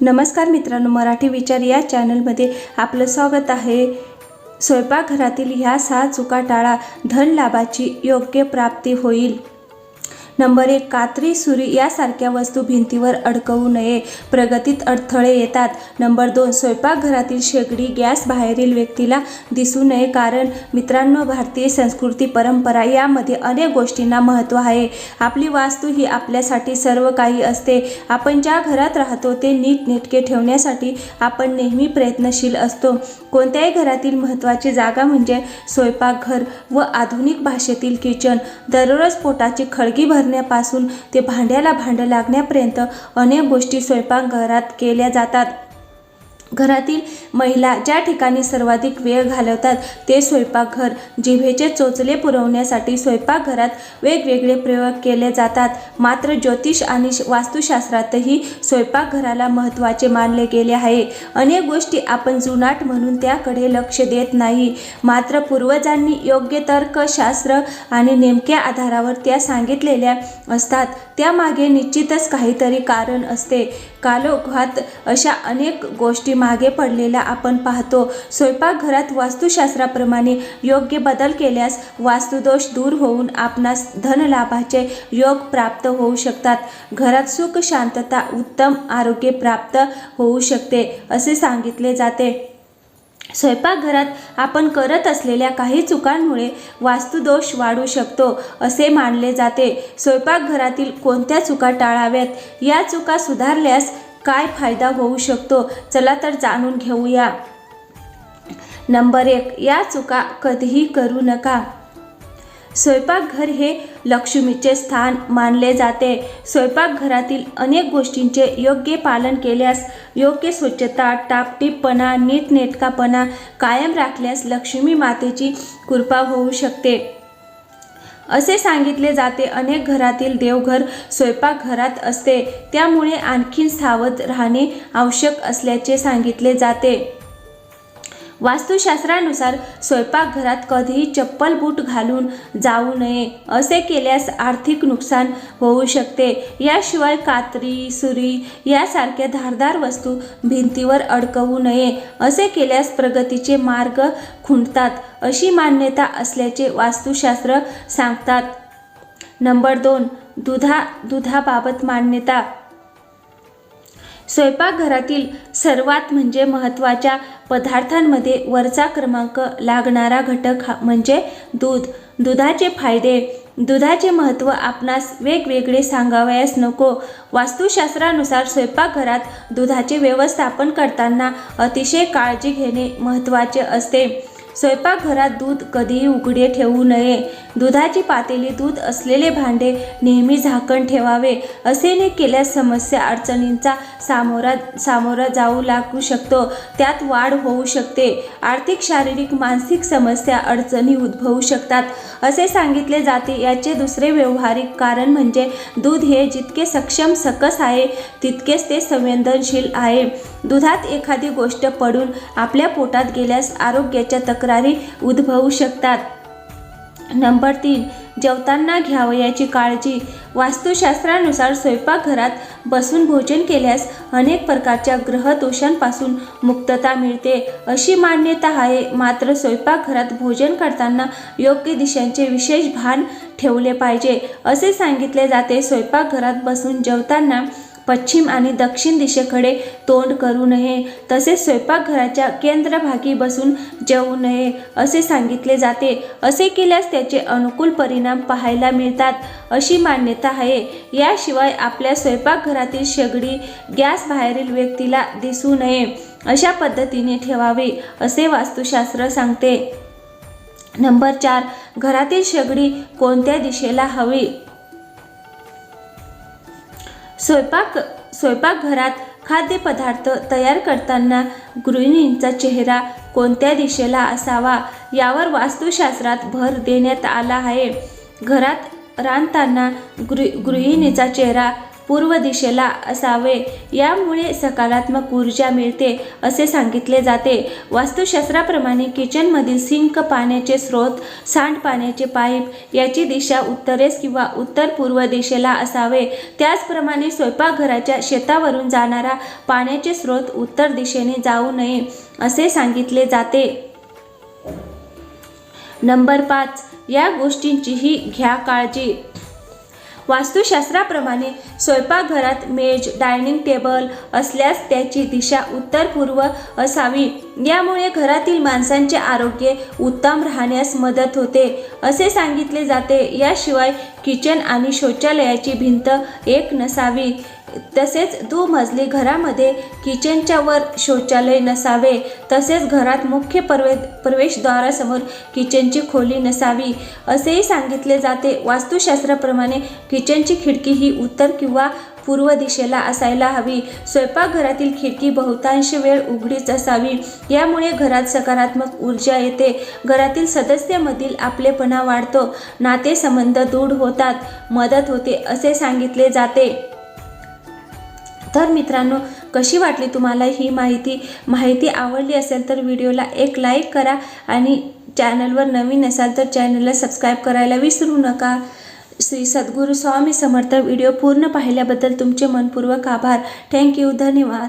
नमस्कार मित्रांनो मराठी विचार या चॅनलमध्ये आपलं स्वागत आहे. स्वयंपाकघरातील ह्या सहा चुका टाळा धन लाभाची योग्य प्राप्ती होईल. नंबर एक कात्री सुरी यासारख्या वस्तू भिंतीवर अडकवू नये. प्रगतीत अडथळे येतात. नंबर दोन स्वयंपाकघरातील शेगडी गॅस बाहेरील व्यक्तीला दिसू नये कारण मित्रांनो भारतीय संस्कृती परंपरा यामध्ये अनेक गोष्टींना महत्त्व आहे. आपली वास्तू ही आपल्यासाठी सर्व काही असते. आपण ज्या घरात राहतो ते नीटनेटके ठेवण्यासाठी आपण नेहमी प्रयत्नशील असतो. कोणत्याही घरातील महत्त्वाची जागा म्हणजे स्वयंपाकघर व आधुनिक भाषेतील किचन. दररोज पोटाची खळगी करण्यापासून ते भांड्याला भांडं लागण्यापर्यंत अनेक गोष्टी स्वयंपाकघरात केल्या जातात. घरातील महिला ज्या ठिकाणी सर्वाधिक वेळ घालवतात ते स्वयंपाकघर जिभेचे चोचले पुरवण्यासाठी स्वयंपाकघरात वेगवेगळे प्रयोग केले जातात. मात्र ज्योतिष आणि वास्तुशास्त्रातही स्वयंपाकघराला महत्त्वाचे मानले गेले आहे. अनेक गोष्टी आपण जुनाट म्हणून त्याकडे लक्ष देत नाही. मात्र पूर्वजांनी योग्य तर्कशास्त्र आणि नेमक्या आधारावर त्या सांगितलेल्या असतात. त्यामागे निश्चितच काहीतरी कारण असते. कालोघात अशा अनेक गोष्टी मागे पडलेला आपण पाहतो. स्वयंपाकघरात वास्तुशास्त्राप्रमाणे योग्य बदल केल्यास वास्तुदोष दूर होऊन आपणास धनलाभाचे योग प्राप्त होऊ शकतात. घरात सुख शांतता उत्तम आरोग्य प्राप्त होऊ शकते असे सांगितले जाते. स्वयंपाकघरात आपण करत असलेल्या काही चुकांमुळे वास्तुदोष वाढू शकतो असे मानले जाते. स्वयंपाकघरातील कोणत्या चुका टाळाव्यात? या चुका सुधारल्यास काय फायदा होऊ शकतो? चला तर जाणून घेऊया. नंबर एक या चुका कधीही करू नका. स्वयंपाकघर हे लक्ष्मीचे स्थान मानले जाते. स्वयंपाकघरातील अनेक गोष्टींचे योग्य पालन केल्यास योग्य स्वच्छता टापटीपणा नीटनेटकापणा कायम राखल्यास लक्ष्मी मातेची कृपा होऊ शकते. असे सांगितले जाते. अनेक घरातील देवघर स्वयंपाकघरात असते. त्यामुळे आणखीन सावध राहणे आवश्यक असल्याचे सांगितले जाते. वास्तुशास्त्रानुसार स्वयंपाकघरात कधीही चप्पल बूट घालून जाऊ नये असे केल्यास आर्थिक नुकसान होऊ शकते. याशिवाय कात्री सुरी यासारख्या धारदार वस्तू भिंतीवर अडकवू नये असे केल्यास प्रगतीचे मार्ग खुंटतात अशी मान्यता असल्याचे वास्तुशास्त्र सांगतात. नंबर दोन दुधा दुधाबाबत मान्यता. स्वयंपाकघरातील सर्वात म्हणजे महत्त्वाच्या पदार्थांमध्ये वरचा क्रमांक लागणारा घटक हा म्हणजे दूध. दुधाचे फायदे. दुधाचे महत्त्व आपणास वेगवेगळे सांगावयास नको. वास्तुशास्त्रानुसार स्वयंपाकघरात दुधाचे व्यवस्थापन करताना अतिशय काळजी घेणे महत्त्वाचे असते. स्वयंपाकघरात दूध कधीही उघडे ठेवू नये. दुधाची पातेली दूध असलेले भांडे नेहमी झाकण ठेवावे. असे न केल्यास समस्या अडचणींचा सामोरा सामोरा जाऊ लागू शकतो. त्यात वाढ होऊ शकते. आर्थिक शारीरिक मानसिक समस्या अडचणी उद्भवू शकतात. असे सांगितले जाते. याचे दुसरे व्यावहारिक कारण म्हणजे दूध हे जितके सक्षम सकस आहे तितकेच ते संवेदनशील आहे. दुधात एखादी गोष्ट पडून आपल्या पोटात गेल्यास आरोग्याच्या तक्रारी उद्भवू शकतात. नंबर तीन जेवताना घ्यावयाची काळजी. वास्तुशास्त्रानुसार स्वयंपाकघरात बसून भोजन केल्यास अनेक प्रकारच्या ग्रहदोषांपासून मुक्तता मिळते. अशी मान्यता आहे मात्र स्वयंपाकघरात भोजन करताना योग्य दिशांचे विशेष भान ठेवले पाहिजे. असे सांगितले जाते स्वयंपाकघरात बसून जेवताना पश्चिम आणि दक्षिण दिशेकडे तोंड करू नये. तसेच स्वयंपाकघराच्या केंद्रभागी बसून जेवू नये असे सांगितले जाते. असे केल्यास त्याचे अनुकूल परिणाम पाहायला मिळतात अशी मान्यता आहे. याशिवाय आपल्या स्वयंपाकघरातील शेगडी गॅस बाहेरील व्यक्तीला दिसू नये अशा पद्धतीने ठेवावे असे वास्तुशास्त्र सांगते. नंबर चार. घरातील शेगडी कोणत्या दिशेला हवी? स्वयंपाक स्वयंपाकघरात खाद्यपदार्थ तयार करताना गृहिणींचा चेहरा कोणत्या दिशेला असावा यावर वास्तुशास्त्रात भर देण्यात आला आहे. घरात रांधताना गृ गृहिणीचा चेहरा पूर्व दिशेला असावे. यामुळे सकारात्मक ऊर्जा मिळते असे सांगितले जाते. वास्तुशास्त्राप्रमाणे किचनमधील सिंक पाण्याचे स्रोत सांडपाण्याचे पाईप याची दिशा उत्तरेस किंवा उत्तर पूर्व दिशेला असावे. त्याचप्रमाणे स्वयंपाकघराच्या शेतावरून जाणारा पाण्याचे स्रोत उत्तर दिशेने जाऊ नये असे सांगितले जाते. नंबर पाच. या गोष्टींचीही घ्या काळजी. वास्तुशास्त्राप्रमाणे स्वयंपाकघरात मेज डायनिंग टेबल असल्यास त्याची दिशा उत्तर पूर्व असावी. यामुळे घरातील माणसांचे आरोग्य उत्तम राहण्यास मदत होते असे सांगितले जाते. याशिवाय किचन आणि शौचालयाची भिंत एक नसावी. तसेच दुमजली घरामध्ये किचनच्या वर शौचालय नसावे तसेच घरात मुख्य प्रवे प्रवेशद्वारासमोर किचनची खोली नसावी असेही सांगितले जाते. वास्तुशास्त्राप्रमाणे किचनची खिडकी ही उत्तर किंवा पूर्व दिशेला असायला हवी. स्वयंपाकघरातील खिडकी बहुतांश वेळ उघडीच असावी. यामुळे घरात सकारात्मक ऊर्जा येते. घरातील सदस्यामधील आपलेपणा वाढतो. नातेसंबंध दृढ होतात. मदत होते असे सांगितले जाते. तर मित्रांनो कशी वाटली तुम्हाला ही माहिती? माहिती आवडली असेल तर व्हिडिओला एक लाईक करा आणि चॅनलवर नवीन असाल तर चॅनलला सबस्क्राईब करायला विसरू नका. श्री सद्गुरू स्वामी समर्थ व्हिडिओ पूर्ण पाहिल्याबद्दल तुमचे मनपूर्वक आभार. थँक्यू धन्यवाद.